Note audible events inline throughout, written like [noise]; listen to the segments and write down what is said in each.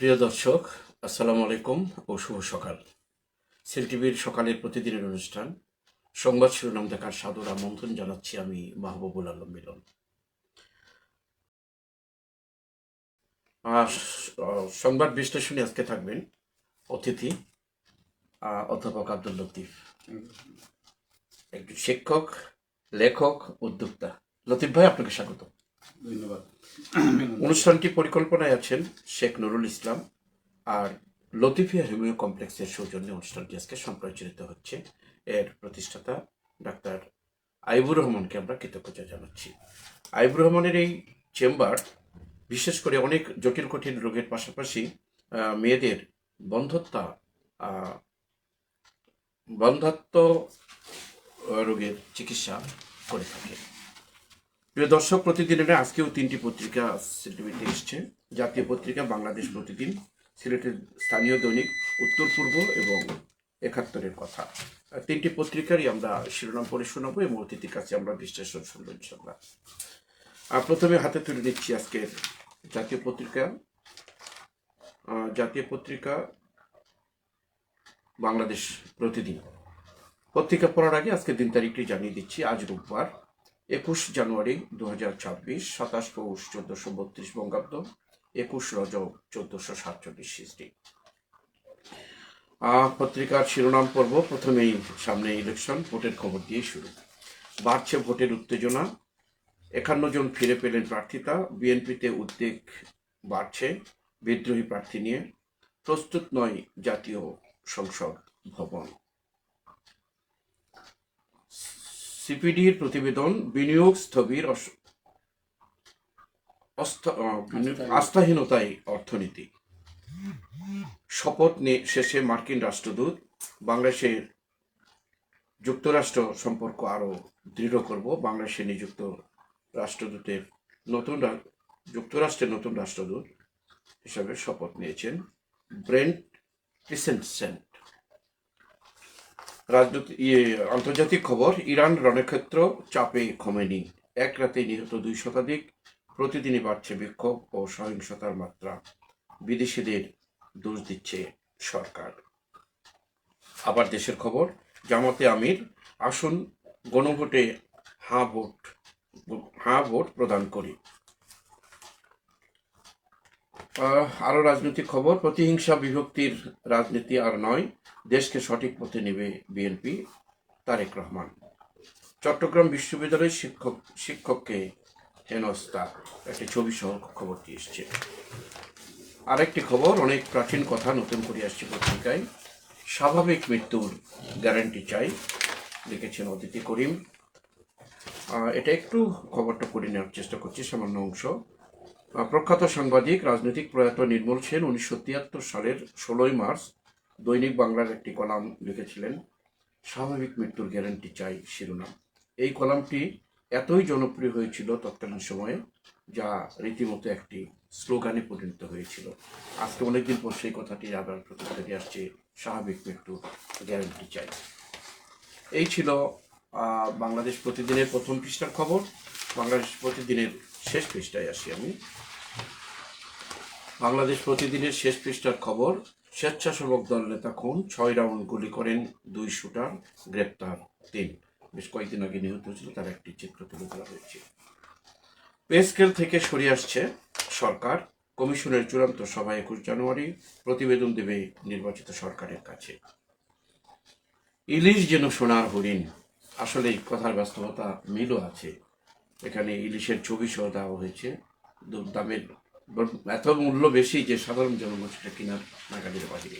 প্রিয় দর্শক আসসালামু আলাইকুম ও শুভ সকাল। সেল টিভির সকালের প্রতিদিনের অনুষ্ঠান সংবাদ শিরোনাম দেখার সাদর আমন্ত্রণ জানাচ্ছি আমি মাহবুবুল আলম মিলন। আহ, সংবাদ বিশ্লেষণে আজকে থাকবেন অতিথি অধ্যাপক আব্দুল লতিফ। একজন শিক্ষক লেখক উদ্যোক্তা। লতিফ ভাই আপনাকে স্বাগত। অনুষ্ঠানটি পরিকল্পনায় আছেন শেখ নুরুল ইসলাম আর লতিফিয়া হিমিও কমপ্লেক্সের সৌজন্যে অনুষ্ঠানটি আজকে সম্প্রচারিত হচ্ছে। এর প্রতিষ্ঠাতা ডাক্তার আইবুর রহমানকে আমরা কৃতজ্ঞতা জানাচ্ছি। আইবুর রহমানের এই চেম্বার বিশেষ করে অনেক জটিল কঠিন রোগের পাশাপাশি মেয়েদের বন্ধত্ব আহ, বন্ধাত্ম রোগের চিকিৎসা করে থাকে। প্রিয় দর্শক, প্রতিদিনের আজকেও তিনটি পত্রিকা সিলেটিভিতে এসছে। জাতীয় পত্রিকা, বাংলাদেশ প্রতিদিন, সিলেটের স্থানীয় দৈনিক, উত্তর পূর্ব এবং একাত্তরের কথা। তিনটি পত্রিকারই আমরা শিরোনাম পড়ে শোনাবো এবং অতিথির কাছে আমরা বিশ্লেষণ শুনব ইনশাল্লাহ আর প্রথমে হাতে তুলে নিচ্ছি আজকের জাতীয় পত্রিকা। জাতীয় পত্রিকা বাংলাদেশ প্রতিদিন। পত্রিকা পড়ার আগে আজকে দিন তারিখটি জানিয়ে দিচ্ছি। আজ রোববার। একুশ জানুয়ারি দু হাজার ছাব্বিশ সাতাশ পৌষ চোদ্দশো বত্রিশ বঙ্গাব্দ একুশ রজব চোদ্দশো সাতচল্লিশ আহ, পত্রিকার শিরোনাম পর্ব প্রথমেই সামনে ইলেকশন ভোটের খবর দিয়ে শুরু। বাড়ছে ভোটের উত্তেজনা একান্ন জন ফিরে পেলেন প্রার্থিতা বিএনপিতে উদ্বেগ বাড়ছে বিদ্রোহী প্রার্থী নিয়ে প্রস্তুত নয় জাতীয় সংসদ ভবন। সিপিডির প্রতিবেদন বিনিয়োগ স্থবির আস্থাহীনতায় অর্থনীতি। শপথ শেষে মার্কিন রাষ্ট্রদূত বাংলাদেশের যুক্তরাষ্ট্র সম্পর্ক আরও দৃঢ় করব বাংলাদেশে নিযুক্ত রাষ্ট্রদূতের নতুন রা- যুক্তরাষ্ট্রের নতুন রাষ্ট্রদূত হিসাবে শপথ নিয়েছেন ব্রেন্ট ক্রিসেন্টসেন রাজনৈতিক আন্তর্জাতিক খবর, ইরান রণক্ষেত্র চাপে খমেনি এক রাতে নিহত দুই শতাধিক, প্রতিদিনই বাড়ছে বিক্ষোভ ও সহিংসতার মাত্রা। বিদেশিদের দোষ দিচ্ছে সরকার। আবার দেশের খবর, জামাতে আমির, আসুন গণভোটে হা ভোট, হাঁ ভোট প্রদান করি। আহ, আরও রাজনৈতিক খবর প্রতিহিংসা বিভক্তির রাজনীতি আর নয় দেশকে সঠিক পথে নেবে বিএনপি তারেক রহমান। চট্টগ্রাম বিশ্ববিদ্যালয়ের শিক্ষক শিক্ষককে হেনস্থা একটি ছবি সহ খবরটি এসছে। আরেকটি খবর অনেক প্রাচীন কথা নতুন করে আসছে পত্রিকায়। স্বাভাবিক মৃত্যুর গ্যারান্টি চাই লিখেছেন অদিতি করিম। এটা একটু খবরটা করে নেওয়ার চেষ্টা করছি সামান্য অংশ। প্রখ্যাত সাংবাদিক, রাজনৈতিক প্রয়াত নির্মল সেন উনিশশো তিয়াত্তর সালের ষোলোই মার্চ দৈনিক বাংলার একটি কলাম লিখেছিলেন, স্বাভাবিক মৃত্যুর গ্যারান্টি চাই শিরোনাম। এই কলামটি এতই জনপ্রিয় হয়েছিল তৎকালীন সময়ে, যা রীতিমতো একটি স্লোগানে পরিণত হয়েছিল। আজকে অনেকদিন পর সেই কথাটি আবার প্রতিক্রিয়া দিয়ে আসছে, স্বাভাবিক মৃত্যুর গ্যারান্টি চাই। এই ছিল বাংলাদেশ প্রতিদিনের প্রথম পৃষ্ঠার খবর। বাংলাদেশ প্রতিদিনের শেষ পৃষ্ঠায় আসি আমি। বাংলাদেশ প্রতিদিনের শেষ পৃষ্ঠার খবর, স্বেচ্ছাসেবক দল নেতা খুন, ছয় রাউন্ড গুলি করেন, দুই শুটার, গ্রেপ্তার তিন। বেশ কয়েকদিন আগে নিহত হয়েছিল, তার একটি চিত্র তুলে ধরা হয়েছে। পে স্কেল থেকে সরে আসছে সরকার। কমিশনের চূড়ান্ত সভায় একুশ জানুয়ারি, প্রতিবেদন দেবে নির্বাচিত সরকারের কাছে। ইলিশ যেন সোনার হরিণ আসলে কথার বাস্তবতা মিলও আছে। এখানে ইলিশের ছবি সহ দেওয়া হয়েছে। দামের এত মূল্য বেশি যে সাধারণ জনগণ সেটা কেনার নাগালের বাহিরে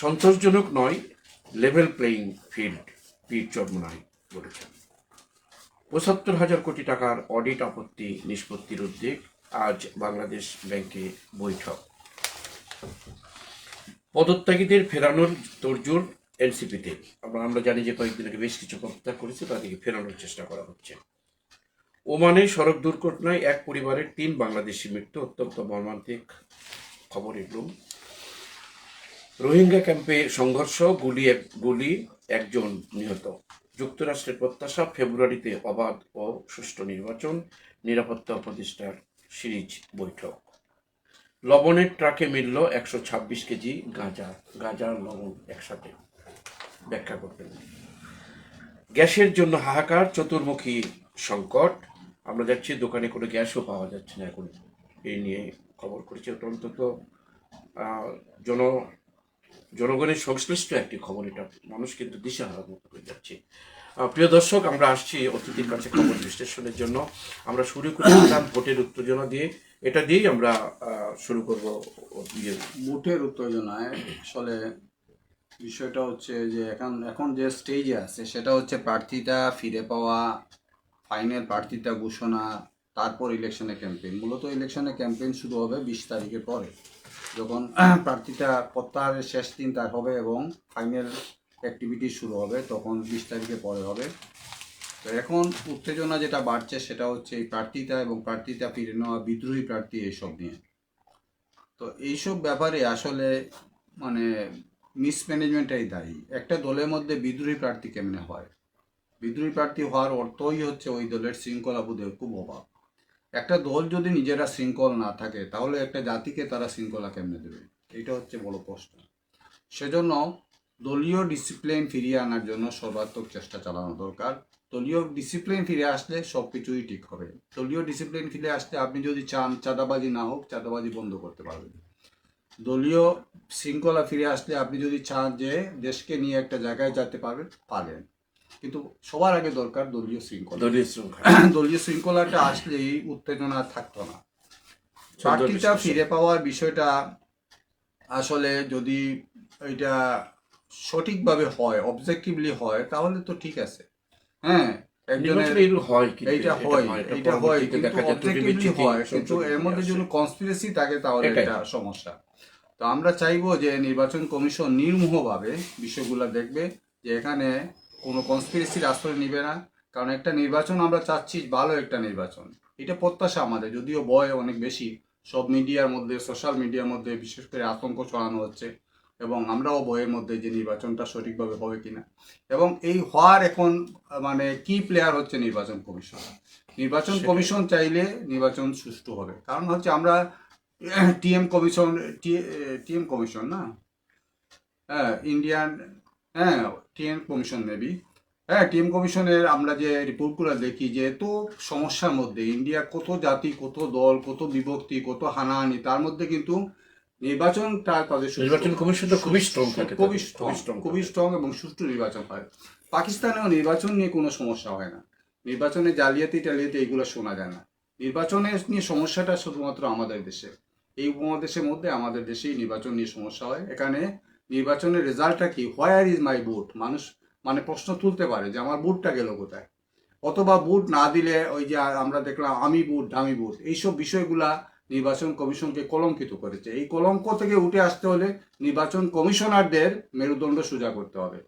সন্তোষজনক নয় লেভেল প্লেইং ফিল্ড পীর চর্মনাই বলেছেন। পঁচাত্তর হাজার কোটি টাকার অডিট আপত্তি নিষ্পত্তির উদ্যোগ আজ বাংলাদেশ ব্যাংকে বৈঠক। পদত্যাগীদের ফেরানোর তোড়জোড় এনসিপিতে আমরা আমরা জানি যে কয়েকদিন আগে বেশ কিছু পদত্যাগ করেছে তাদেরকে ফেরানোর চেষ্টা করা হচ্ছে। ওমানে সড়ক দুর্ঘটনায় এক পরিবারের তিন বাংলাদেশি মৃত্যু, অত্যন্ত মর্মান্তিক খবর এগুলো। রোহিঙ্গা ক্যাম্পে সংঘর্ষ, গুলি এক গুলি একজন নিহত। যুক্তরাষ্ট্রের প্রত্যাশা, ফেব্রুয়ারিতে অবাধ ও সুষ্ঠু নির্বাচন, নিরাপত্তা উপদেষ্টার সিরিজ বৈঠক। লবণের ট্রাকে মিলল একশো ছাব্বিশ কেজি গাঁজা গাঁজা লবণ একসাথে। ব্যাখ্যা করবেন। গ্যাসের জন্য হাহাকার, চতুর্মুখী সংকট। আমরা যাচ্ছি, দোকানে কোনো গ্যাসও পাওয়া যাচ্ছে না এখন। এই নিয়ে খবর করেছে। অন্তত জন, জনগণের সংশ্লিষ্ট একটি খবর। এটা মানুষ কিন্তু দিশাহারার মতো হয়ে যাচ্ছে। প্রিয় দর্শক, আমরা আসছি অতিথির কাছে খবর বিশ্লেষণের জন্য। আমরা শুরু করেছিলাম ভোটের উত্তেজনা দিয়ে। এটা দিয়েই আমরা শুরু করব। বুটের উত্তেজনায় আসলে বিষয়টা হচ্ছে যে এখন এখন যে স্টেজে আছে সেটা হচ্ছে প্রার্থীটা ফিরে পাওয়া ফাইনাল প্রার্থীটা ঘোষণা তারপর ইলেকশনে ক্যাম্পেইন মূলত ইলেকশনে ক্যাম্পেইন শুরু হবে বিশ তারিখের পরে। যখন [coughs] প্রার্থীটা প্রত্যাহারের শেষ দিন তার হবে এবং ফাইনাল অ্যাক্টিভিটি শুরু হবে তখন বিশ তারিখের পরে হবে। তো এখন উত্তেজনা যেটা বাড়ছে সেটা হচ্ছে এই প্রার্থীতা এবং প্রার্থীতা ফিরে নেওয়া বিদ্রোহী প্রার্থী এইসব নিয়ে। তো এইসব ব্যাপারে আসলে মানে মিসম্যানেজমেন্টটাই দায়ী। একটা দলের মধ্যে বিদ্রোহী প্রার্থী কেমনে হয়? বিদ্রোহী প্রার্থী হওয়ার অর্থই হচ্ছে ওই দলের শৃঙ্খলাবোধের খুব অভাব। একটা দল যদি নিজেরা শৃঙ্খল না থাকে, তাহলে একটা জাতিকে তারা শৃঙ্খলা কেমনে দেবে? এটা হচ্ছে বড় প্রশ্ন। সেজন্য দলীয় ডিসিপ্লিন ফিরিয়ে আনার জন্য সর্বাত্মক চেষ্টা চালানো দরকার। দলীয় ডিসিপ্লিন ফিরে আসলে সব কিছুই ঠিক হবে। দলীয় ডিসিপ্লিন ফিরে আসলে আপনি যদি চান, চাঁদাবাজি না হোক, চাঁদাবাজি বন্ধ করতে পারবেন। দলীয় শৃঙ্খলা ফিরে আসলে আপনি যদি চান যে দেশকে নিয়ে একটা জায়গায় যেতে পারবেন পারেন। কিন্তু সবার আগে দরকার দলীয় শৃঙ্খলা। দলীয় শৃঙ্খলা। [clears throat] দলীয় শৃঙ্খলাটা আসলে এই উত্তেজনা থাকতো না। প্রার্থীটা ফিরে পাওয়ার বিষয়টা আসলে যদি এটা সঠিকভাবে হয় অবজেক্টিভলি হয় তাহলে তো ঠিক আছে। হ্যাঁ হয় এইটা হয় এইটা হয় কিন্তু দেখা অবজেক্টিভলি হয়। কিন্তু এর মধ্যে। যদি কনস্পিরেসি থাকে তাহলে। এটা সমস্যা। তো আমরা চাইব যে নির্বাচন কমিশন নির্মোহভাবে বিষয়গুলো দেখবে যে এখানে কোনো কনস্পিরেসির আশ্রয় নিবে না। কারণ একটা নির্বাচন আমরা চাচ্ছি ভালো একটা নির্বাচন। এটা প্রত্যাশা আমাদের যদিও বয় অনেক বেশি। সব মিডিয়ার মধ্যে সোশ্যাল মিডিয়ার মধ্যে বিশেষ করে আতঙ্ক ছড়ানো হচ্ছে এবং আমরাও ভয়ের মধ্যে যে নির্বাচনটা সঠিকভাবে হবে কিনা। এবং এই হওয়ার এখন মানে কি প্লেয়ার হচ্ছে নির্বাচন কমিশন? নির্বাচন কমিশন চাইলে নির্বাচন সুষ্ঠু হবে। কারণ হচ্ছে আমরা টিএম কমিশন টিএম কমিশন না? হ্যাঁ ইন্ডিয়ান হ্যাঁ টিএম কমিশন মেবি হ্যাঁ টিএম কমিশনের আমরা যে রিপোর্টগুলো দেখি যে এত সমস্যার মধ্যে ইন্ডিয়া কত জাতি কত দল কত বিভক্তি কত হানাহানি তার মধ্যে কিন্তু নির্বাচনটা তাদের নির্বাচন কমিশনটা খুবই strong থাকে খুবই স্ট্রং খুবই স্ট্রং এবং সুষ্ঠু নির্বাচন হয়। পাকিস্তানেও নির্বাচন নিয়ে কোনো সমস্যা হয় না। নির্বাচনে জালিয়াতি টালিয়াতি এইগুলো শোনা যায় না। নির্বাচনের নিয়ে সমস্যাটা শুধুমাত্র আমাদের দেশে। এই উপমহাদেশের মধ্যে আমাদের দেশেই নির্বাচন নিয়ে সমস্যা হয়। এখানে নির্বাচনের রেজাল্টটা কি? হোয়ার ইজ মাই ভোট মানুষ মানে প্রশ্ন তুলতে পারে যে আমার ভোটটা গেল কোথায়? অথবা ভোট না দিলে ওই যে আমরা দেখলাম আমি ভোট দামি ভোট এইসব বিষয়গুলা নির্বাচন কমিশনকে কলঙ্কিত করেছে। এই কলঙ্ক থেকে উঠে আসতে হলে নির্বাচন কমিশনারদের মেরুদণ্ড সোজা করতে হবে।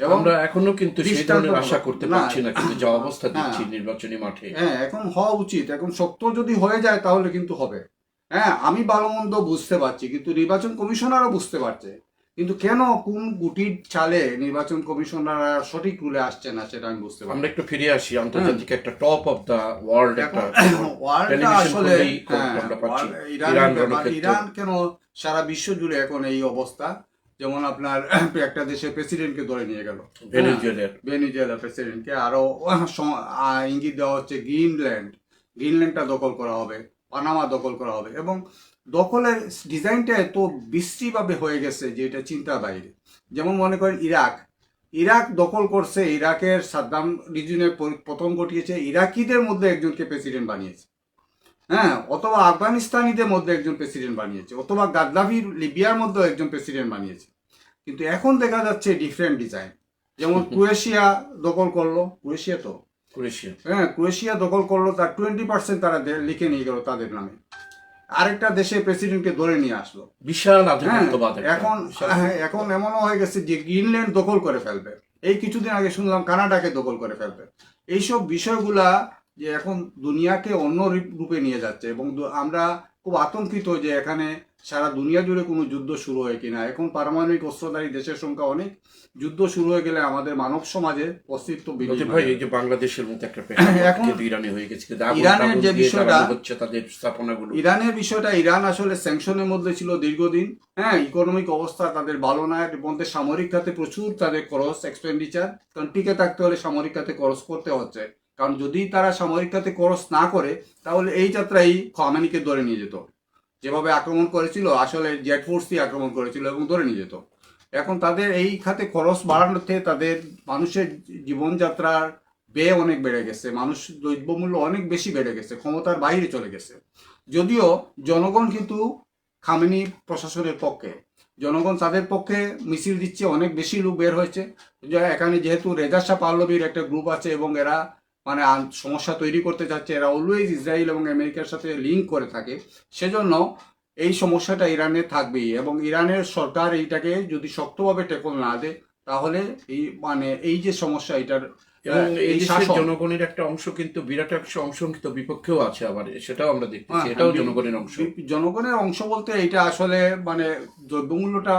এবং আমরা এখনও কিন্তু সেই ধরনের আশা করতে। পারছি না কিন্তু যা অবস্থা দেখছি। নির্বাচনী মাঠে। হ্যাঁ এখন হওয়া উচিত। এখন সত্য যদি হয়ে যায় তাহলে কিন্তু হবে। হ্যাঁ আমি ভালো মন্দ বুঝতে পারছি কিন্তু নির্বাচন কমিশনারও বুঝতে পারছে। কিন্তু কেন কোন গুটির চালে নির্বাচন কমিশনাররা সঠিক রুলে আসছে না সেটা আমি বুঝতে পারছি আমরা একটু ফিরে আসি আন্তর্জাতিক একটা টপ অফ দা ওয়ার্ল্ড একটা [coughs] আসলে হ্যাঁ, ইরান। ইরান কেন সারা বিশ্ব জুড়ে এখন এই অবস্থা? যেমন আপনার [coughs] একটা দেশের প্রেসিডেন্টকে ধরে নিয়ে গেল। ভেনেজুয়েলার। ভেনিজুয়েলা প্রেসিডেন্টকে আরও [coughs] ইঙ্গিত দেওয়া হচ্ছে গ্রিনল্যান্ড। গ্রিনল্যান্ডটা দখল করা হবে। পানামা দখল করা হবে। এবং দখলের ডিজাইনটা এত বিশ্রীভাবে হয়ে গেছে যে এটা চিন্তার বাইরে। যেমন মনে করেন ইরাক। ইরাক দখল করছে ইরাকের সাদ্দাম রিজনের প্রথম ঘটিয়েছে ইরাকিদের মধ্যে একজনকে প্রেসিডেন্ট বানিয়েছে। হ্যাঁ অথবা আফগানিস্তানিদের মধ্যে একজন প্রেসিডেন্ট বানিয়েছে অথবা গাদ্দাফির লিবিয়ার মধ্যেও একজন প্রেসিডেন্ট বানিয়েছে। কিন্তু এখন দেখা যাচ্ছে ডিফারেন্ট ডিজাইন যেমন [laughs] ক্রোয়েশিয়া দখল করল। ক্রোয়েশিয়া তো ক্রোয়েশিয়া হ্যাঁ ক্রোয়েশিয়া দখল করল তার টোয়েন্টি পার্সেন্ট তারা লিখে নিয়ে গেল তাদের নামে। আরেকটা দেশের প্রেসিডেন্টকে ধরে নিয়ে আসলো। বিশাল হ্যাঁ এখন হ্যাঁ, এখন এমনও হয়ে গেছে যে গ্রিনল্যান্ড দখল করে ফেলবে। এই কিছুদিন আগে শুনলাম কানাডাকে দখল করে ফেলবে। এইসব বিষয়গুলা যে এখন দুনিয়াকে অন্য রূপে নিয়ে যাচ্ছে এবং আমরা খুব আতঙ্কিত যে এখানে সারা দুনিয়া জুড়ে কোনো যুদ্ধ শুরু হয় কিনা। এখন পারমাণবিক অস্ত্রধারী দেশের সংখ্যা অনেক। যুদ্ধ শুরু হয়ে গেলে আমাদের মানব সমাজে অস্তিত্ব ভাই এই যে বাংলাদেশের মতো একটা এখন হয়ে গেছে ইরানের যে বিষয়টা- হচ্ছে তাদের স্থাপনাগুলো। ইরানের বিষয়টা ইরান আসলে স্যাংশনের মধ্যে ছিল দীর্ঘদিন। হ্যাঁ ইকোনমিক অবস্থা তাদের ভালো না এর মধ্যে সামরিক খাতে প্রচুর তাদের খরচ এক্সপেন্ডিচার কারণ টিকে থাকতে হলে সামরিক খাতে খরচ করতে হচ্ছে। কারণ যদি তারা সামরিক খাতে খরচ না করে, তাহলে এই যাত্রাই খামেনিকে ধরে নিয়ে যেত। যেভাবে আক্রমণ করেছিল, আসলে জেট ফোর্সই আক্রমণ করেছিল এবং ধরে নিয়ে যেত। এখন তাদের এই খাতে খরচ বাড়ানোতে তাদের মানুষের জীবনযাত্রার ব্যয় অনেক বেড়ে গেছে, মানুষ দ্রব্যমূল্য অনেক বেশি বেড়ে গেছে, ক্ষমতার বাইরে চলে গেছে। যদিও জনগণ কিন্তু খামেনি প্রশাসনের পক্ষে। জনগণ তাদের পক্ষে মিছিল দিচ্ছে, অনেক বেশি লোক বের হয়েছে। এখানে যেহেতু রেজা শাহ পাল্লবীর একটা গ্রুপ আছে এবং এরা মানে সমস্যা তৈরি করতে চাচ্ছে এরা অলওয়েজ ইসরায়েল এবং আমেরিকার সাথে লিঙ্ক করে থাকে। সেজন্য এই সমস্যাটা ইরানে থাকবেই এবং ইরানের সরকার এইটাকে যদি শক্তভাবে টেকল না দেয় তাহলে এই মানে এই যে সমস্যা এটার এই জনগণের একটা অংশ কিন্তু বিরাট একটা অংশ কিন্তু বিপক্ষেও আছে আবার সেটাও আমরা দেখতেছি। হ্যাঁ, এটাও জনগণের অংশ। জনগণের অংশ বলতে এটা আসলে মানে দ্রব্যমূল্যটা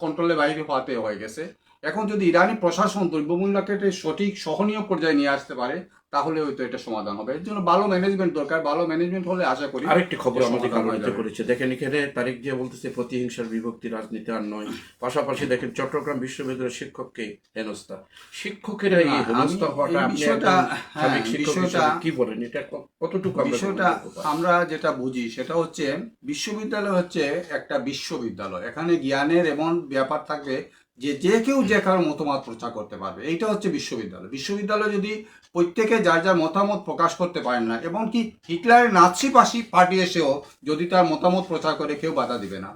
কন্ট্রোলের বাইরে হওয়াতে হয়ে গেছে। এখন যদি ইরানি প্রশাসন দ্রব্যমূল্যকে সঠিক সহনীয় পর্যায়ে নিয়ে আসতে পারে তাহলে হয়তো এটা সমাধান হবে। এর জন্য ভালো ম্যানেজমেন্ট দরকার। ভালো ম্যানেজমেন্ট হলে আশা করি আরেকটি খবর আমাদের আলোচিত করেছে। দেখেন এখানে তারিখ যে বলতেছে প্রতিহিংসার বিভক্তি রাজনীতি আর নয়। পাশাপাশি দেখেন চট্টগ্রাম বিশ্ববিদ্যালয়ের শিক্ষককে হেনস্থা। শিক্ষকেরা এই হেনস্থা হওয়াটা বিষয়টা- হ্যাঁ, বিষয়টা- কি বলেন? এটা কতটুকু বিষয়টা? আমরা যেটা বুঝি সেটা হচ্ছে বিশ্ববিদ্যালয় হচ্ছে একটা বিশ্ববিদ্যালয়। এখানে জ্ঞানের এমন ব্যাপার থাকবে যে যে কেউ যে কারও মতামত প্রচার করতে পারবে, এইটা হচ্ছে বিশ্ববিদ্যালয়। বিশ্ববিদ্যালয় যদি প্রত্যেকে যার যার মতামত প্রকাশ করতে পারেন না, এবং কি হিটলারের নাৎসি পাশি পার্টি এসেও যদি তার মতামত প্রচার করে, কেউ বাধা দিবে না।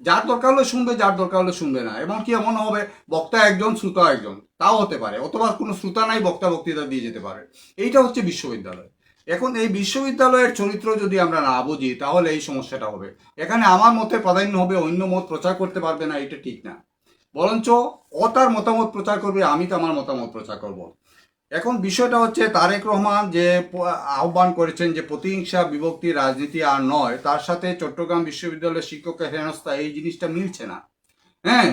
যার দরকার হলে শুনবে, যার দরকার হলে শুনবে না। এবং কি এমন হবে, বক্তা একজন, শ্রোতা একজন, তাও হতে পারে, অথবা কোনো শ্রোতা নাই, বক্তা বক্তৃতা দিয়ে যেতে পারে। এইটা হচ্ছে বিশ্ববিদ্যালয়। এখন এই বিশ্ববিদ্যালয়ের চরিত্র যদি আমরা না বুঝি, তাহলে এই সমস্যাটা হবে। এখানে আমার মতে প্রাধান্য হবে, অন্য মত প্রচার করতে পারবে না, এটা ঠিক না। বরঞ্চ ও তার মতামত প্রচার করবে আমি তো আমার মতামত প্রচার করব। এখন বিষয়টা হচ্ছে তারেক রহমান যে আহ্বান করেছেন যে প্রতিহিংসা বিভক্তি রাজনীতি আর নয় তার সাথে চট্টগ্রাম বিশ্ববিদ্যালয়ের শিক্ষকের হেনস্থা এই জিনিসটা মিলছে না। হ্যাঁ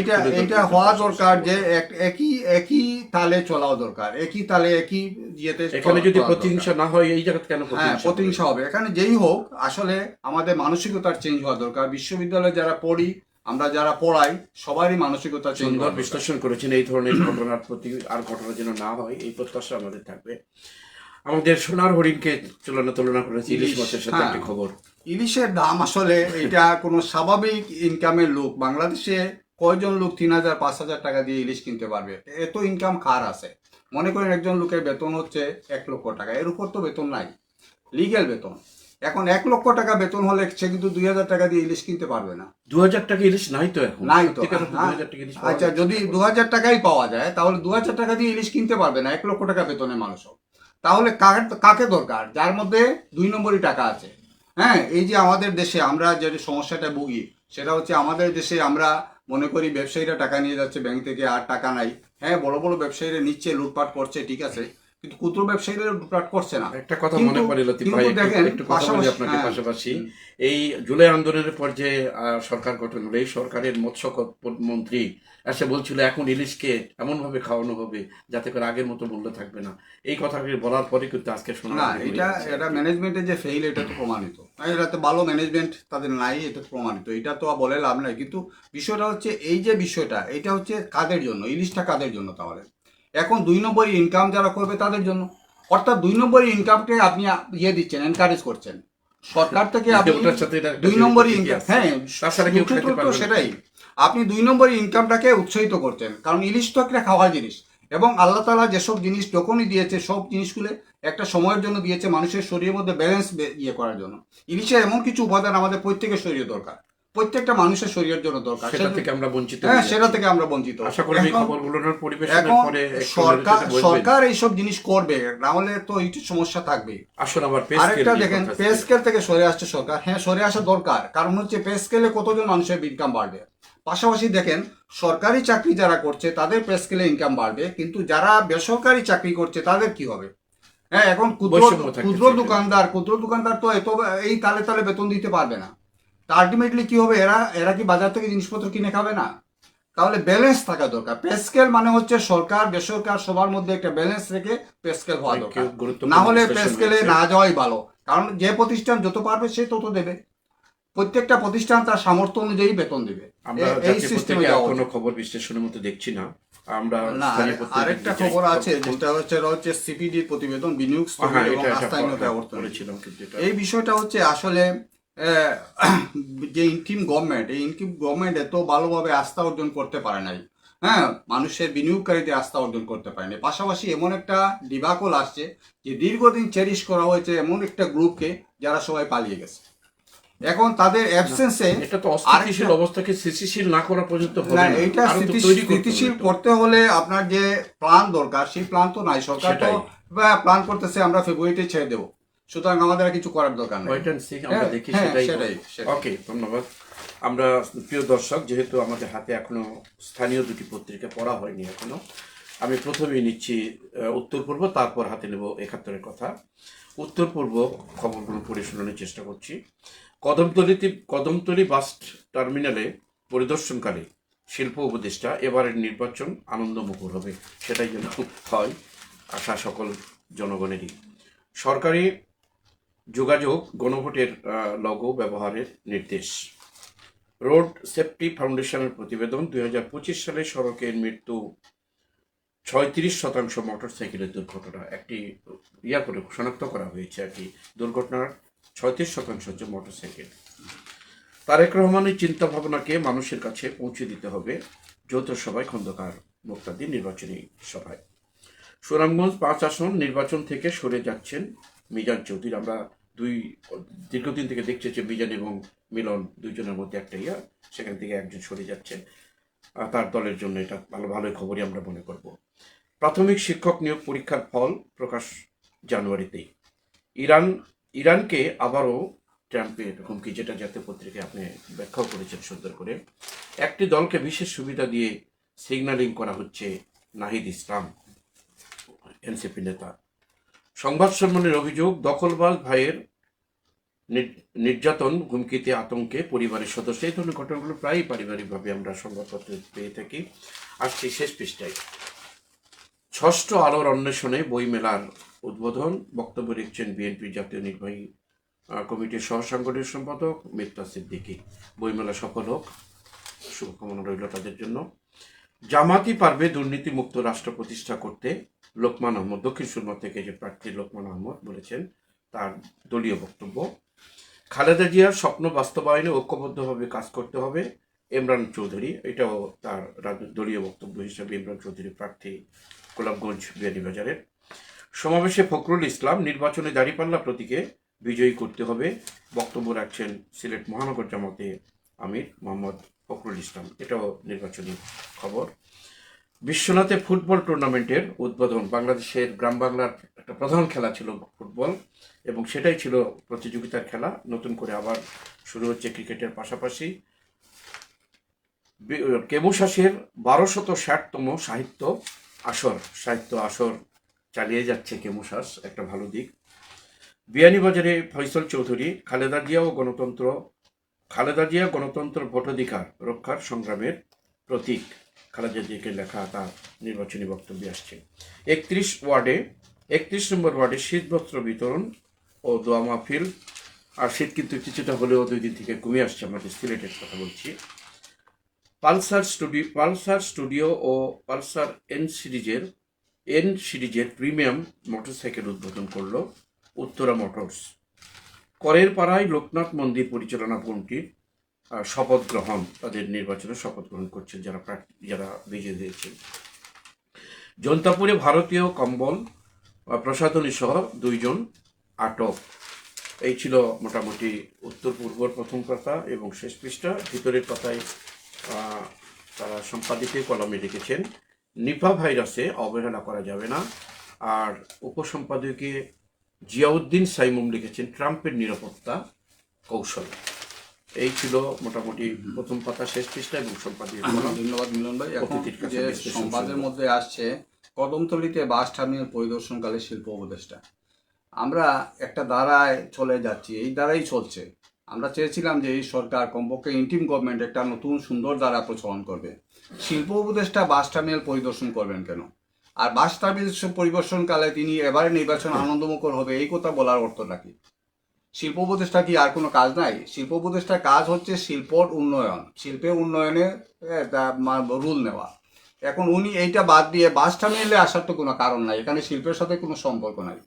এটা এটা হওয়া দরকার যে একই একই তালে চলাও দরকার একই তালে একই ইয়েতে এখানে যদি প্রতিহিংসা না হয় এই জায়গা কেন হ্যাঁ প্রতিহিংসা হবে? এখানে যেই হোক আসলে আমাদের মানসিকতার চেঞ্জ হওয়া দরকার। বিশ্ববিদ্যালয়ে যারা পড়ি আমরা যারা পড়াই সবারই মানসিকতা সুন্দর বিশ্লেষণ করেছেন এই ধরনের ঘটনার প্রতি আর ঘটনা যেন না হয় এই প্রত্যাশা আমাদের থাকবে। আমাদের সোনার হরিণকে তুলনা তুলনা করেছে ইলিশ মাছের সাথে হ্যাঁ। একটি খবর। ইলিশের দাম আসলে [laughs] এটা কোনো স্বাভাবিক ইনকামের লোক। বাংলাদেশে কয়জন লোক তিন হাজার পাঁচ হাজার টাকা দিয়ে ইলিশ কিনতে পারবে? এত ইনকাম কার আছে? মনে করেন একজন লোকের বেতন হচ্ছে এক লক্ষ টাকা। এর উপর তো বেতন নাই। লিগ্যাল বেতন। এখন এক লক্ষ টাকা বেতন হলে সে কিন্তু দুই হাজার টাকা দিয়ে ইলিশ কিনতে পারবে না। দু হাজার টাকা ইলিশ নাই তো এখন। নাই তো হ্যাঁ। 2000 টাকা ইলিশ পাওয়া আচ্ছা যদি দু হাজার টাকাই পাওয়া যায় তাহলে দু হাজার টাকা দিয়ে ইলিশ কিনতে পারবে না এক লক্ষ টাকা বেতনে মানুষও। তাহলে কাকে দরকার? যার মধ্যে দুই নম্বরই টাকা আছে। হ্যাঁ এই যে আমাদের দেশে আমরা যে সমস্যাটা ভুগি সেটা হচ্ছে আমাদের দেশে আমরা মনে করি ব্যবসায়ীরা টাকা নিয়ে যাচ্ছে ব্যাংক থেকে আর টাকা নাই। হ্যাঁ বড় বড় ব্যবসায়ীরা নিচ্ছে লুটপাট করছে ঠিক আছে। কিন্তু ক্ষুদ্র ব্যবসায়ীরা লুটপাট করছে না। একটা কথা মনে পড়ে লতিফ ভাই একটু- কথা বলি আপনাকে হ্যাঁ। পাশাপাশি। এই জুলাই আন্দোলনের পর যে সরকার গঠন হলো এই সরকারের মৎস্য মন্ত্রী এসে বলছিল এখন ইলিশকে এমন ভাবে খাওয়ানো হবে যাতে করে আগের মতো মূল্য থাকবে না। এই কথাকে বলার পরে কিন্তু আজকে শোনা না এটা এটা ম্যানেজমেন্টের যে ফেইল এটা তো প্রমাণিত। আর এটা তো ভালো ম্যানেজমেন্ট তাদের নাই এটা প্রমাণিত। এটা তো বলে লাভ নাই। কিন্তু বিষয়টা হচ্ছে এই যে বিষয়টা এটা হচ্ছে কাদের জন্য? ইলিশটা কাদের জন্য তাহলে? এখন দুই নম্বর ইনকাম যারা করবে তাদের জন্য। অর্থাৎ দুই নম্বর ইনকামকে আপনি ইয়ে দিচ্ছেন এনকারেজ করছেন। সরকার থেকে আপনি এটা একটা দুই নম্বরই ইনকাম। হ্যাঁ তো সেটাই। আপনি দুই নম্বরই ইনকামটাকে উৎসাহিত করছেন কারণ ইলিশ তো একটা খাওয়ার জিনিস। এবং আল্লাহ তালা যেসব জিনিস যখনই দিয়েছে সব জিনিসগুলো একটা সময়ের জন্য দিয়েছে মানুষের শরীরের মধ্যে ব্যালেন্স ইয়ে করার জন্য। ইলিশের এমন কিছু উপাদান আমাদের প্রত্যেকের শরীরে দরকার। প্রত্যেকটা মানুষের শরীরের জন্য দরকার। সেটা থেকে আমরা বঞ্চিত হ্যাঁ সেটা থেকে আমরা বঞ্চিত। আশা করি খবরগুলোর পরিবেশনের পরে সরকার এইসব জিনিস করবে। না হলে তো এইটি সমস্যা থাকবে। আসুন আবার আরেকটা দেখেন কথা পে স্কেল থেকে সরে আসছে সরকার। হ্যাঁ সরে আসা দরকার। কারণ হচ্ছে পে স্কেলে কতজন মানুষের ইনকাম বাড়বে? পাশাপাশি দেখেন সরকারি চাকরি যারা করছে তাদের পে স্কেলে ইনকাম বাড়বে। কিন্তু যারা বেসরকারি চাকরি করছে তাদের কি হবে? হ্যাঁ এখন ক্ষুদ্র ক্ষুদ্র দোকানদার ক্ষুদ্র দোকানদার তো এত এই তালে তালে বেতন দিতে পারবে না। তা আলটিমেটলি কি হবে? এরা এরা কি বাজার থেকে জিনিসপত্র কিনে খাবে না? তাহলে ব্যালেন্স থাকা দরকার। পে স্কেল মানে হচ্ছে সরকার বেসরকার সবার মধ্যে একটা ব্যালেন্স রেখে পে স্কেল হওয়া দরকার। না হলে পে discussion স্কেলে হয়েছে। না যাওয়াই ভালো। কারণ যে প্রতিষ্ঠান যত পারবে সে তত দেবে। প্রত্যেকটা প্রতিষ্ঠান তার সামর্থ্য অনুযায়ী বেতন দেবে। এই সিস্টেমে কোনো খবর বিশ্লেষণের মতো দেখছি না। আমরা আরেকটা খবর আছে যেটা হচ্ছে হচ্ছে সিপিডির প্রতিবেদন বিনিয়োগ হ্যাঁ, এবং আস্থাহীনতা এটা। এই বিষয়টা হচ্ছে আসলে যে ইনকিম গভর্নমেন্ট এই ইনকিম গভর্নমেন্ট এত ভালোভাবে আস্থা অর্জন করতে পারে নাই। হ্যাঁ মানুষের বিনিয়োগকারীদের আস্থা অর্জন করতে পারেনি পাশাপাশি এমন একটা ডিবাকল আসছে যে দীর্ঘদিন চেরিশ করা হয়েছে এমন একটা গ্রুপকে যারা সবাই পালিয়ে গেছে। এখন তাদের অ্যাবসেন্সে এটা তো অস্থিতিশীল অবস্থাকে স্থিতিশীল না করা পর্যন্ত না করতে স্থিতিশীল করতে হলে আপনার যে প্ল্যান দরকার সেই প্ল্যান তো নাই। সরকার তো প্ল্যান করতেছে আমরা ফেব্রুয়ারিতে ছেড়ে দেবো। সুতরাং আমাদের কিছু করার দরকার নেই। And see, আমরা হ্যাঁ, দেখি হ্যাঁ, সেটাই। ওকে ধন্যবাদ। আমরা প্রিয় দর্শক যেহেতু আমাদের হাতে এখনও স্থানীয় দুটি পত্রিকা পড়া হয়নি এখনও আমি প্রথমেই নিচ্ছি উত্তর পূর্ব তারপর হাতে নেব একাত্তরের কথা। উত্তর পূর্ব খবরগুলো পড়ে শোনানোর চেষ্টা করছি। কদমতলিতে কদমতলি বাস টার্মিনালে পরিদর্শনকালে শিল্প উপদেষ্টা এবারের নির্বাচন আনন্দমুখর হবে সেটাই যেন হয় আশা সকল জনগণেরই। সরকারি যোগাযোগ গণভোটের লগো ব্যবহারের নির্দেশ। রোড সেফটি ফাউন্ডেশনের প্রতিবেদন, দুই হাজার পঁচিশ সালে সড়কের মৃত্যু, ছয়ত্রিশ শতাংশ মোটরসাইকেলের দুর্ঘটনা। একটি ইয়া করে শনাক্ত করা হয়েছে আর কি দুর্ঘটনার ছয়ত্রিশ শতাংশ হচ্ছে মোটরসাইকেল। তারেক রহমানের চিন্তা ভাবনাকে মানুষের কাছে পৌঁছে দিতে হবে যৌথ সভায় খন্দকার মুক্তাদি নির্বাচনী সভায়। সুনামগঞ্জ পাঁচ আসন নির্বাচন থেকে সরে যাচ্ছেন মিজান চৌধুরী, আমরা দুই, দীর্ঘদিন থেকে দেখছি যে মিজান এবং মিলন দুইজনের মধ্যে একটা ইয়া, সেখান থেকে একজন সরে যাচ্ছে। তার দলের জন্য এটা ভালো, ভালোই খবরই আমরা মনে করব। প্রাথমিক শিক্ষক নিয়োগ পরীক্ষার ফল প্রকাশ জানুয়ারিতেই ইরান, ইরানকে আবারও ট্রাম্পের হুমকি, যেটা জাতীয় পত্রিকায় আপনি ব্যাখ্যাও করেছেন সুন্দর করে। একটি দলকে বিশেষ সুবিধা দিয়ে সিগন্যালিং করা হচ্ছে নাহিদ ইসলাম, এনসিপি নেতা। সংবাদ সম্মানের অভিযোগ দখলবাজ ভাইয়ের নির- নির্যাতন, হুমকিতে আতঙ্কে পরিবারের সদস্য। এই ধরনের ঘটনাগুলো প্রায়ই পারিবারিকভাবে আমরা সংবাদপত্রে পেয়ে থাকি। আসছি শেষ পৃষ্ঠায়। ষষ্ঠ আলোর অন্বেষণে বইমেলার উদ্বোধন। বক্তব্য রেখেছেন বিএনপি জাতীয় নির্বাহী কমিটির সহ সাংগঠনিক সম্পাদক মিফতা সিদ্দিকী। বইমেলা সফল হোক। শুভকামনা রইল তাদের জন্য। জামাতি পারবে দুর্নীতিমুক্ত রাষ্ট্র প্রতিষ্ঠা করতে। লোকমান আহমদ, দক্ষিণ সুরমা থেকে যে প্রার্থী লোকমান আহমদ বলেছেন, তার দলীয় বক্তব্য। খালেদা জিয়ার স্বপ্ন বাস্তবায়নে ঐক্যবদ্ধভাবে কাজ করতে হবে, ইমরান চৌধুরী, এটাও তার দলীয় বক্তব্য হিসেবে ইমরান চৌধুরী প্রার্থী গোলাপগঞ্জ বিয়ানীবাজারের। সমাবেশে ফখরুল ইসলাম, নির্বাচনে দাঁড়িপাল্লা প্রতীকে বিজয়ী করতে হবে, বক্তব্য রাখছেন সিলেট মহানগর জামাতে আমির মোহাম্মদ ফখরুল ইসলাম। এটাও নির্বাচনী খবর। বিশ্বনাথে ফুটবল টুর্নামেন্টের উদ্বোধন। বাংলাদেশের গ্রাম বাংলার একটা প্রধান খেলা ছিল ফুটবল, এবং সেটাই ছিল প্রতিযোগিতার খেলা। নতুন করে আবার শুরু হচ্ছে ক্রিকেটের পাশাপাশি। কেবুশাসের বারোশত ষাটতম সাহিত্য আসর সাহিত্য আসর চালিয়ে যাচ্ছে কেমুশাস একটা ভালো দিক। বিয়ানীবাজারে ফয়সল চৌধুরী, খালেদা জিয়া ও গণতন্ত্র, খালেদা জিয়া গণতন্ত্র ভোটাধিকার রক্ষার সংগ্রামের প্রতীক। খালেদা জিয়াকে লেখা তার নির্বাচনী বক্তব্যে আসছে। একত্রিশ ওয়ার্ডে, একত্রিশ নম্বর ওয়ার্ডে শীতবস্ত্র বিতরণ ও দোয়া মাহফিল। আর শীত কিন্তু কিছুটা হলেও দুই দিন থেকে কমে আসছে আমাদের সিলেটের কথা বলছি। পালসার স্টুডিও পালসার স্টুডিও ও পালসার এন সিরিজের এন সিরিজের প্রিমিয়াম মোটরসাইকেল উদ্বোধন করল উত্তরা মোটরস। করের পাড়ায় লোকনাথ মন্দির পরিচালনা কমিটির শপথ গ্রহণ, তাদের নির্বাচনে শপথ গ্রহণ করছেন যারা যারা বিজয়ী হয়েছেন। জন্তাপুরে ভারতীয় কম্বল প্রসাধনী সহ দুইজন আটক। এই ছিল মোটামুটি উত্তর পূর্বর প্রথম কথা এবং শেষ পৃষ্ঠা। ভিতরের কথায় তারা সম্পাদিত কলমে লিখেছেন নিপা ভাইরাসে অবহেলা করা যাবে না। আর উপসম্পাদকে জিয়াউদ্দিন সাইমুম লিখেছেন, ট্রাম্পের নিরাপত্তা কৌশল। এই ছিল মোটামুটি প্রথম পাতা শেষ পৃষ্ঠা এবং সম্পাদকীয় ধন্যবাদ মিলন ভাই। অতিথির কাছে সংবাদের মধ্যে আসছে কদমতলিতে বাস টার্মিনাল পরিদর্শনকালে শিল্প উপদেষ্টা। আমরা একটা ধারায় চলে যাচ্ছি এই দ্বারাই চলছে। আমরা চেয়েছিলাম যে এই সরকার কমপক্ষে ইন্টিম গভর্নমেন্ট একটা নতুন সুন্দর ধারা প্রচলন করবে। শিল্প উপদেষ্টা বাস টার্মিনাল পরিদর্শন করবেন কেন? আর বাস টার্মিনাল পরিদর্শনকালে তিনি এবারে নির্বাচন আনন্দমুখর হবে এই কথা বলার অর্থটা কি? শিল্প উপদেষ্টা কি আর কোনো কাজ নাই? শিল্প উপদেষ্টার কাজ হচ্ছে শিল্পর উন্নয়ন। শিল্পের উন্নয়নে রুল নেওয়া। এখন উনি এইটা বাদ দিয়ে বাস টার্মিনালে আসার তো কোনো কারণ নাই। এখানে শিল্পের সাথে কোনো সম্পর্ক নাই।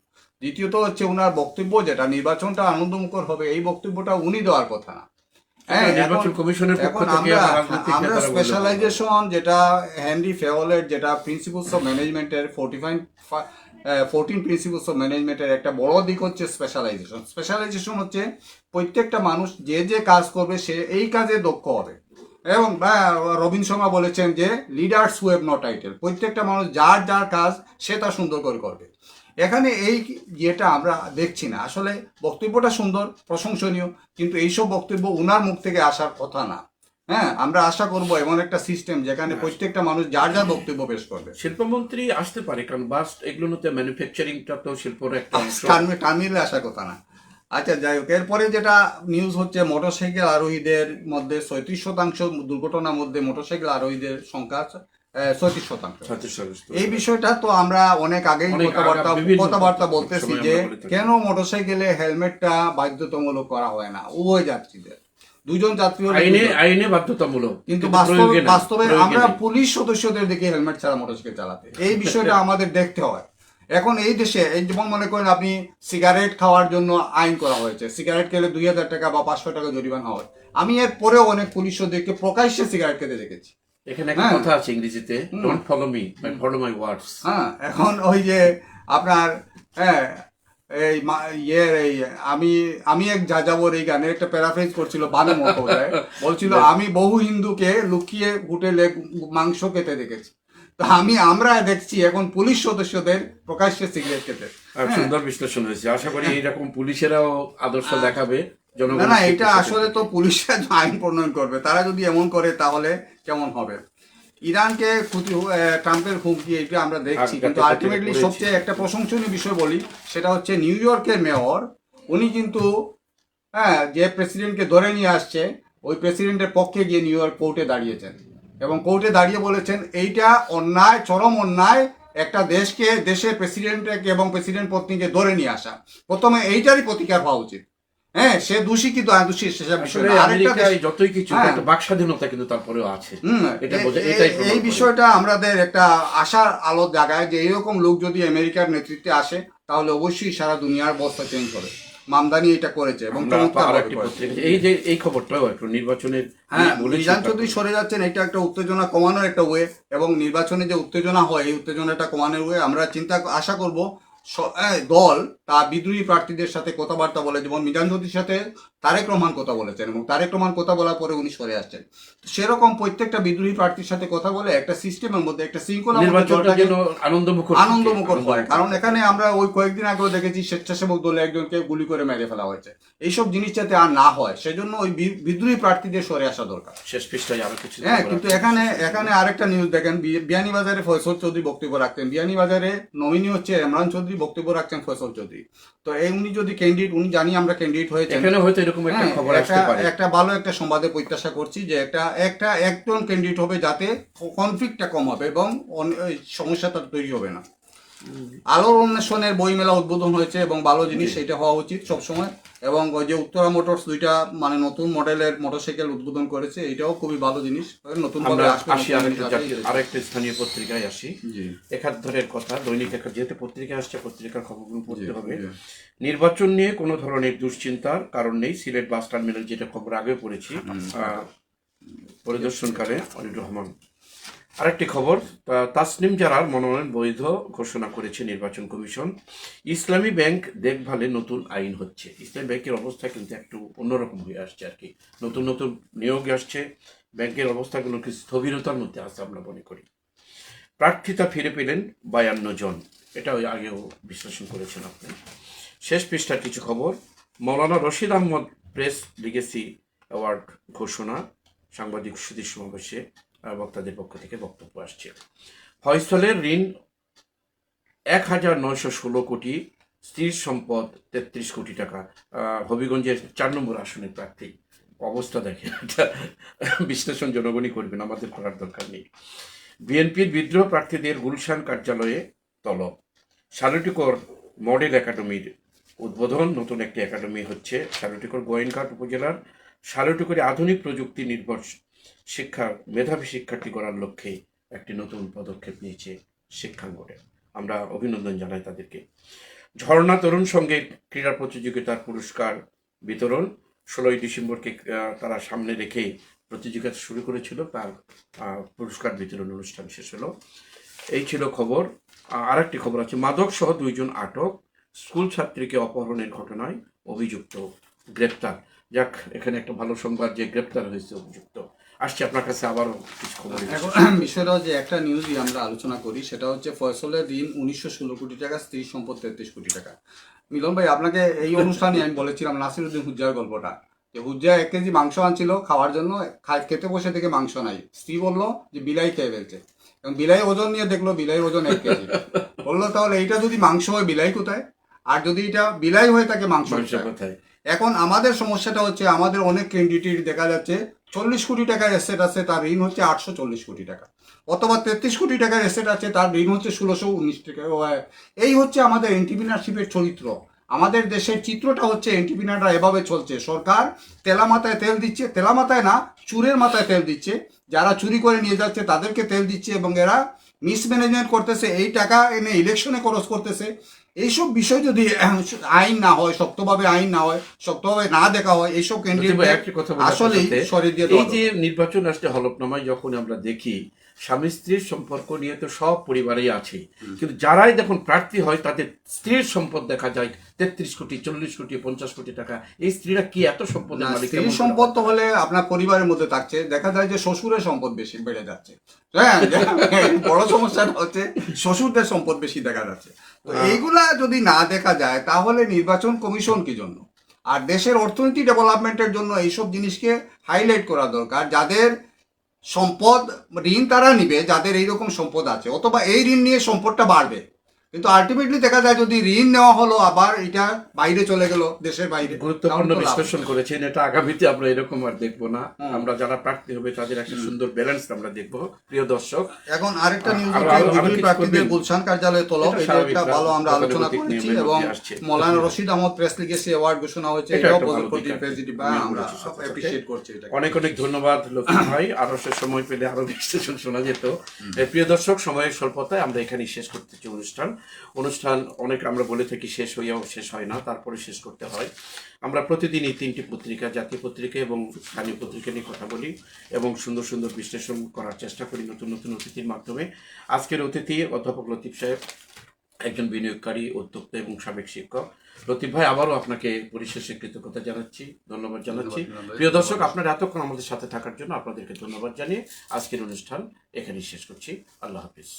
দ্বিতীয়ত হচ্ছে ওনার বক্তব্য যেটা নির্বাচনটা আনন্দমুখর হবে এই বক্তব্যটা উনি দেওয়ার কথা না। হ্যাঁ আমরা। স্পেশালাইজেশন যেটা হেনরি ফেওলের যেটা প্রিন্সিপালস অফ ম্যানেজমেন্টের forty five fourteen principles of ম্যানেজমেন্টের একটা বড় দিক হচ্ছে স্পেশালাইজেশন স্পেশালাইজেশন হচ্ছে প্রত্যেকটা মানুষ যে যে কাজ করবে, সে এই কাজে দক্ষ হবে। এবং রবিন শর্মা বলেছেন যে লিডার্স ওয়েব নট টাইটেল প্রত্যেকটা মানুষ যার যার কাজ, সে তা সুন্দর করে করবে। এখানে এই ইয়েটা আমরা দেখছি না। আসলে বক্তব্যটা সুন্দর, প্রশংসনীয়, কিন্তু এইসব বক্তব্য উনার মুখ থেকে আসার কথা না। হ্যাঁ আমরা আশা করব এমন একটা সিস্টেম যেখানে প্রত্যেকটা মানুষ যার যার বক্তব্য পেশ করবে। শিল্পমন্ত্রী আসতে পারে কারণ বাস এগুলোতে ম্যানুফ্যাকচারিংটা তো শিল্পের একটা টার্মিলে [laughs] আসার কথা না। আচ্ছা যাই হোক এরপরে যেটা নিউজ হচ্ছে মোটরসাইকেল আরোহীদের মধ্যে ছয়ত্রিশ শতাংশ দুর্ঘটনার মধ্যে মোটরসাইকেল আরোহীদের সংখ্যা ছয়ত্রিশ শতাংশ। এই বিষয়টা তো আমরা অনেক আগেই কথাবার্তা কথাবার্তা বলতেছি যে। কেন মোটরসাইকেলে হেলমেটটা বাধ্যতামূলক করা হয় না? উভয় যাত্রীদের। দুজন যাত্রী আইনে আইনে বাধ্যতামূলক। কিন্তু বাস্তবে বাস্তবে আমরা পুলিশ সদস্যদের দেখি হেলমেট ছাড়া মোটরসাইকেল চালাতে। এই [laughs] বিষয়টা আমাদের দেখতে হয়। এখন এই দেশে এই যেমন মনে করেন আপনি সিগারেট খাওয়ার জন্য আইন করা হয়েছে। সিগারেট খেলে দুই হাজার টাকা বা পাঁচশো টাকা জরিমানা হয়। আমি এর পরেও অনেক পুলিশ সদস্যকে প্রকাশ্যে সিগারেট খেতে দেখেছি। এখানে একটা হ্যাঁ। কথা আছে ইংরেজিতে don't follow me follow my words হ্যাঁ এখন ওই যে আপনার হ্যাঁ এই ইয়ের এই আমি আমি এক যাযাবর এই গানের একটা প্যারাফ্রেজ করছিল বানু মহোদয়। বলছিল আমি বহু হিন্দুকে লুকিয়ে হোটেলে মাংস খেতে দেখেছি। তো আমি আমরা দেখছি এখন পুলিশ সদস্যদের প্রকাশ্যে সিগারেট খেতে। সুন্দর বিশ্লেষণ হয়েছে। আশা করি এইরকম পুলিশেরাও আদর্শ দেখাবে। না না এটা আসলে তো পুলিশরা আইন প্রণয়ন করবে। তারা যদি এমন করে তাহলে কেমন হবে? ইরানকে ক্ষতি ট্রাম্পের হুমকি এটা আমরা দেখছি। কিন্তু আলটিমেটলি সবচেয়ে একটা প্রশংসনীয় বিষয় বলি সেটা হচ্ছে নিউ ইয়র্কের মেয়র উনি কিন্তু হ্যাঁ যে প্রেসিডেন্টকে ধরে নিয়ে আসছে ওই প্রেসিডেন্টের পক্ষে গিয়ে নিউ ইয়র্ক কোর্টে দাঁড়িয়েছেন। এবং কোর্টে দাঁড়িয়ে বলেছেন এইটা অন্যায় চরম অন্যায় একটা দেশকে দেশের প্রেসিডেন্টকে এবং প্রেসিডেন্ট পত্নীকে ধরে নিয়ে আসা। প্রথমে এইটারই প্রতিকার হওয়া উচিত। হ্যাঁ সে দোষী কিন্তু দোষী বিষয় আরেকটা যতই কিছু হ্যাঁ। একটা বাক স্বাধীনতা কিন্তু তারপরেও আছে। এটা বোঝা- এটাই এই বিষয়টা আমাদের একটা আশার আলো জাগায় যে এরকম লোক যদি আমেরিকার নেতৃত্বে আসে তাহলে অবশ্যই সারা দুনিয়ার অবস্থা চেঞ্জ হবে। মামদানি এটা করেছে এবং এই যে এই খবরটাও একটু নির্বাচনের হ্যাঁ তারপর- চৌধুরী সরে যাচ্ছেন এটা একটা উত্তেজনা কমানোর একটা ওয়ে এবং নির্বাচনে যে উত্তেজনা হয় এই উত্তেজনাটা কমানোর ওয়ে আমরা চিন্তা আশা করব দল তা বিদ্রোহী প্রার্থীদের সাথে কথাবার্তা বলে যেমন মিজান জ্যোতির সাথে তারেক রহমান কথা বলেছেন এবং তারেক রহমান কথা বলার পরে উনি সরে আসছেন। সেরকম প্রত্যেকটা বিদ্রোহী প্রার্থীর সাথে কথা বলে একটা সিস্টেমের মধ্যে একটা শৃঙ্খলা আনন্দমুখর আনন্দমুখর হয়। কারণ এখানে আমরা ওই কয়েকদিন আগেও দেখেছি স্বেচ্ছাসেবক দলে একজনকে গুলি করে মেরে ফেলা হয়েছে। এইসব জিনিস যাতে আর না হয় সেজন্য ওই বিদ্রোহী প্রার্থীদের সরে আসা দরকার। শেষ পৃষ্ঠায় আরও কিছু হ্যাঁ কিন্তু এখানে এখানে আরেকটা নিউজ দেখেন বিয়ানীবাজারে ফয়সল চৌধুরী বক্তব্য রাখতেন। বিয়ানীবাজারে নমিনি হচ্ছে ইমরান চৌধুরী বক্তব্য রাখছেন ফয়সল চৌধুরী। তো এই উনি যদি ক্যান্ডিডেট উনি জানি আমরা ক্যান্ডিডেট হয়েছে এখানে হয়তো এরকম একটা হ্যাঁ, খবর আসতে পারে। একটা ভালো একটা সংবাদে প্রত্যাশা করছি যে একটা একটা একজন ক্যান্ডিডেট হবে যাতে কনফ্লিক্টটা কম হবে এবং সমস্যা তার সমস্যাটা তৈরি হবে না। আলোর অন্বেষণের বইমেলা উদ্বোধন হয়েছে এবং ভালো জিনিস সেটা হওয়া উচিত সবসময়। এবং ওই যে উত্তরা মোটরস দুইটা মানে নতুন মডেলের মোটরসাইকেল উদ্বোধন করেছে এটাও খুবই ভালো জিনিস। নতুন আসি আরেকটা স্থানীয় পত্রিকায় আসি। জি। একাধারের কথা দৈনিক একা যেহেতু পত্রিকা আসছে পত্রিকার খবরগুলো পড়তে হবে। নির্বাচন নিয়ে কোনো ধরনের দুশ্চিন্তার কারণ নেই। সিলেট বাস টার্মিনাল যেটা খবর আগে পড়েছি পরিদর্শনকালে অনিল রহমান আরেকটি খবর তাসনিম জারার মনোনয়ন বৈধ ঘোষণা করেছে নির্বাচন কমিশন। ইসলামী ব্যাংক দেখভালে নতুন আইন হচ্ছে। ইসলামী ব্যাংকের অবস্থা কিন্তু একটু অন্যরকম হয়ে আসছে আর কি। নতুন নতুন নিয়োগ আসছে। ব্যাংকের অবস্থাগুলো কি স্থবিরতার মধ্যে আছে আমরা মনে করি। প্রার্থিতা ফিরে পেলেন বায়ান্ন জন। এটা ওই আগেও বিশ্লেষণ করেছেন আপনি। শেষ পৃষ্ঠার কিছু খবর। Maulana Rashid Ahmad press legacy award ঘোষণা। সাংবাদিক সুদীর সমাবেশে বক্তাদের পক্ষ থেকে বক্তব্য আসছে। ফয়সলের ঋণ এক হাজার নয়শো ষোলো কোটি, স্ত্রীর সম্পদ তেত্রিশ কোটি টাকা। হবিগঞ্জের চার নম্বর আসনের প্রার্থী অবস্থা দেখে এটা বিশ্লেষণ জনগণই করবেন, আমাদের করার দরকার নেই। বিএনপির বিদ্রোহ প্রার্থীদের গুলশান কার্যালয়ে তলব। শালটিকর মডেল একাডেমির উদ্বোধন, নতুন একটি একাডেমি হচ্ছে শালটিকর গোয়েনঘাট উপজেলার শালটিকরে আধুনিক প্রযুক্তি নির্ভর শিক্ষা মেধাবী শিক্ষার্থী করার লক্ষ্যে একটি নতুন পদক্ষেপ নিয়েছে শিক্ষাঙ্গনে। আমরা অভিনন্দন জানাই তাদেরকে। ঝর্ণা তরুণ সঙ্গে ক্রীড়া প্রতিযোগিতার পুরস্কার বিতরণ ষোলোই ডিসেম্বরকে তারা সামনে রেখে প্রতিযোগিতা শুরু করেছিল। তার পুরস্কার বিতরণ অনুষ্ঠান শেষ হলো। এই ছিল খবর। আহ, আরেকটি খবর আছে। মাদক সহ দুইজন আটক স্কুল ছাত্রীকে অপহরণের ঘটনায় অভিযুক্ত গ্রেপ্তার। যাক এখানে একটা ভালো সংবাদ যে গ্রেপ্তার হয়েছে অভিযুক্ত। আসছে আপনার কাছে আবারও কিছু খবর এখন বিষয়টা যে একটা নিউজই আমরা আলোচনা করি সেটা হচ্ছে ফয়সলের ঋণ উনিশশো ষোলো কোটি টাকা স্ত্রী সম্পদ তেত্রিশ কোটি টাকা। মিলন ভাই আপনাকে এই অনুষ্ঠানে আমি বলেছিলাম নাসিরুদ্দিন হুজ্জার গল্পটা। যে হুজ্জা এক কেজি মাংস আনছিল খাওয়ার জন্য খেতে বসে থেকে মাংস নাই। স্ত্রী বলল যে বিলাই খেয়ে ফেলছে। এবং বিলাই ওজন নিয়ে দেখল বিলাই ওজন এক কেজি। বলল তাহলে এইটা যদি মাংস হয় বিলাই কোথায়? আর যদি এটা বিলাই হয়ে থাকে মাংস কোথায়? এখন আমাদের সমস্যাটা হচ্ছে আমাদের অনেক ক্যান্ডিডেট দেখা যাচ্ছে চল্লিশ কোটি টাকার এসেট আছে তার ঋণ হচ্ছে আটশো চল্লিশ কোটি টাকা। অথবা তেত্রিশ কোটি টাকার এসেট আছে তার ঋণ হচ্ছে ষোলোশো উনিশ টাকা। আহ, এই হচ্ছে আমাদের এন্টিপ্রিনারশিপের চরিত্র। আমাদের দেশের চিত্রটা হচ্ছে এন্টিপ্রিনাররা এভাবে চলছে। সরকার তেলা মাথায় তেল দিচ্ছে তেলা মাথায় না চুরের মাথায় তেল দিচ্ছে। যারা চুরি করে নিয়ে যাচ্ছে তাদেরকে তেল দিচ্ছে এবং এরা মিসম্যানেজমেন্ট করতেছে। এই টাকা এনে ইলেকশনে খরচ করতেছে। এইসব বিষয় যদি [clears throat] আইন না হয় শক্তভাবে আইন না হয় শক্তভাবে না দেখা হয় এইসব দিয়ে এই যে নির্বাচন আসলে হলফনামায় যখন আমরা দেখি স্বামী স্ত্রীর সম্পর্ক নিয়ে তো সব পরিবারেই আছে। কিন্তু যারাই দেখুন প্রার্থী হয় তাদের স্ত্রীর সম্পদ দেখা যায় তেত্রিশ কোটি চল্লিশ কোটি পঞ্চাশ কোটি টাকা। এই স্ত্রীরা কি এত সম্পদ স্ত্রীর সম্পদ তো হলে আপনার পরিবারের মধ্যে থাকছে। দেখা যায় যে শ্বশুরের সম্পদ বেশি বেড়ে যাচ্ছে। হ্যাঁ [laughs] বড় সমস্যাটা হচ্ছে শ্বশুরদের সম্পদ বেশি দেখা যাচ্ছে। তো হ্যাঁ। এইগুলা যদি না দেখা যায় তাহলে নির্বাচন কমিশন কি জন্য আর দেশের অর্থনীতি ডেভেলপমেন্টের জন্য এইসব জিনিসকে হাইলাইট করা দরকার যাদের সম্পদ ঋণ তারা নিবে যাদের এইরকম সম্পদ আছে অথবা এই ঋণ নিয়ে সম্পদটা বাড়বে কিন্তু আলটিমেটলি দেখা যায় যদি ঋণ নেওয়া হলো আবার এটা বাইরে চলে গেল দেশের বাইরে গুরুত্বপূর্ণ বিশ্লেষণ করেছেন। এটা আগামীতে আমরা এরকম আর দেখব না। আমরা যারা প্রার্থী হবে তাদের একটা সুন্দর ব্যালেন্স আমরা দেখব। প্রিয় দর্শক এখন আরেকটা নিউজ বিজেপি প্রার্থীদের গুলশান কার্যালয়ে তলব। এটা একটা ভালো আমরা আলোচনা করেছি এবং। Maulana Rashid Ahmad press legacy award ঘোষণা হয়েছে এটা এটাও দিক প্রেসিডেন্ট আমিও আমরা সাথে। অ্যাপ্রিশিয়েট করছি এটা অনেক অনেক ধন্যবাদ লক্ষ্মী ভাই। আরও সে সময় পেলে আরও বিশ্লেষণ শোনা যেত। প্রিয় দর্শক সময়ের স্বল্পতায় আমরা এখানেই শেষ করতেছি অনুষ্ঠান। অনুষ্ঠান অনেক আমরা বলে থাকি শেষ হইয়াও শেষ হয় না তারপরে শেষ করতে হয়। আমরা প্রতিদিনই তিনটি পত্রিকা জাতীয় পত্রিকা এবং স্থানীয় পত্রিকা নিয়ে কথা বলি এবং সুন্দর সুন্দর বিশ্লেষণ করার চেষ্টা করি নতুন নতুন অতিথির মাধ্যমে। আজকের অতিথি অধ্যাপক লতিফ সাহেব একজন বিনিয়োগকারী উদ্যোক্তা এবং সাবেক শিক্ষক। লতিফ ভাই আবারও আপনাকে পরিশেষে কৃতজ্ঞতা জানাচ্ছি ধন্যবাদ জানাচ্ছি। প্রিয় দর্শক আপনারা এতক্ষণ আমাদের সাথে থাকার জন্য আপনাদেরকে ধন্যবাদ জানিয়ে আজকের অনুষ্ঠান এখানেই শেষ করছি। আল্লাহ হাফিজ।